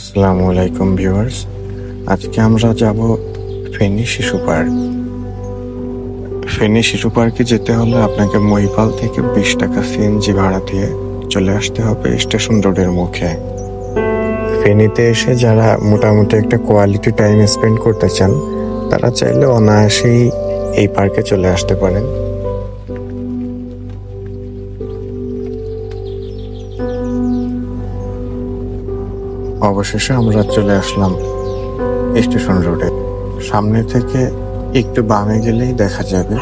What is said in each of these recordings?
আসসালামু আলাইকুম ভিউয়ার্স। আজকে আমরা যাব ফেনী শিশু পার্ক। ফেনী শিশু পার্কে যেতে হলে আপনাকে মহিপাল থেকে বিশ টাকা সিএনজি ভাড়া দিয়ে চলে আসতে হবে স্টেশন রোডের মুখে। ফেনীতে এসে যারা মোটামুটি একটা কোয়ালিটি টাইম স্পেন্ড করতে চান, তারা চাইলে অনায়াসেই এই পার্কে চলে আসতে পারেন। অবশেষে আমরা চলে আসলাম স্টেশন রোডে। সামনে থেকে একটু বামে গেলেই দেখা যাবে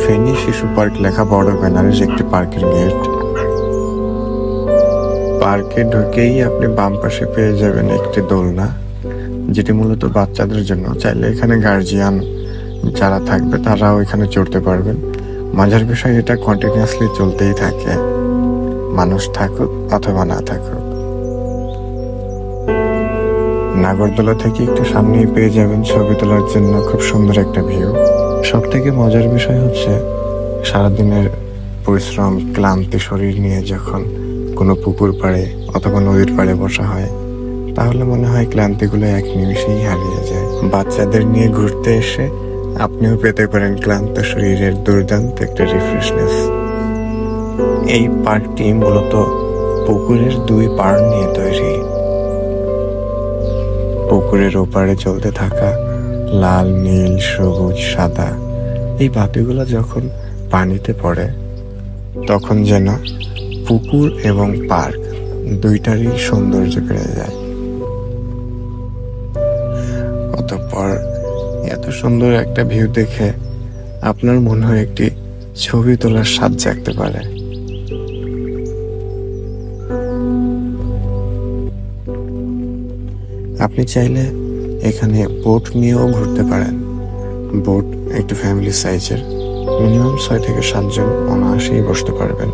ফেনী শিশু পার্ক লেখা বড় ব্যানারের একটি পার্কের গেট। পার্কে ঢুকেই আপনি বাম পাশে পেয়ে যাবেন একটি দোলনা, যেটি মূলত বাচ্চাদের জন্য। চাইলে এখানে গার্জিয়ান যারা থাকবে তারাও এখানে চড়তে পারবেন। মজার বিষয় এটা কন্টিনিউয়াসলি চলতেই থাকে। মানুষ থাকুক অথবা না থাকুক। নাগরদোলা থেকে একটু সামনেই পেয়ে যাবেন ছবি তোলার জন্য খুব সুন্দর একটা ভিউ। সব থেকে মজার বিষয় হচ্ছে সারাদিনের পরিশ্রম, ক্লান্তি শরীর নিয়ে যখন কোনো পুকুর পাড়ে অথবা নদীর পাড়ে বসা হয়, তাহলে মনে হয় ক্লান্তিগুলো এক নিমিষেই হারিয়ে যায়। বাচ্চাদের নিয়ে ঘুরতে এসে আপনিও পেতে পারেন ক্লান্ত শরীরের দুর্দান্ত একটা রিফ্রেশনেস এই পার্কটি মূলত পুকুরের দুই পাড় নিয়ে তৈরি। পুকুরের ওপারে চলতে থাকা লাল, নীল, সবুজ, সাদা এই বাতিগুলো যখন পানিতে পড়ে, তখন যেন পুকুর এবং পার্ক দুইটারই সৌন্দর্য বেড়ে যায় অতঃপর এত সুন্দর একটা ভিউ দেখে আপনার মনে হয় একটি ছবি তোলার স্বাদ জাগতে পারে। আপনি চাইলে এখানে বোট নিয়েও ঘুরতে পারেন। বোট একটু ফ্যামিলি সাইজের মিনিমাম ছয় থেকে সাতজন অনায়াসেই বসতে পারবেন।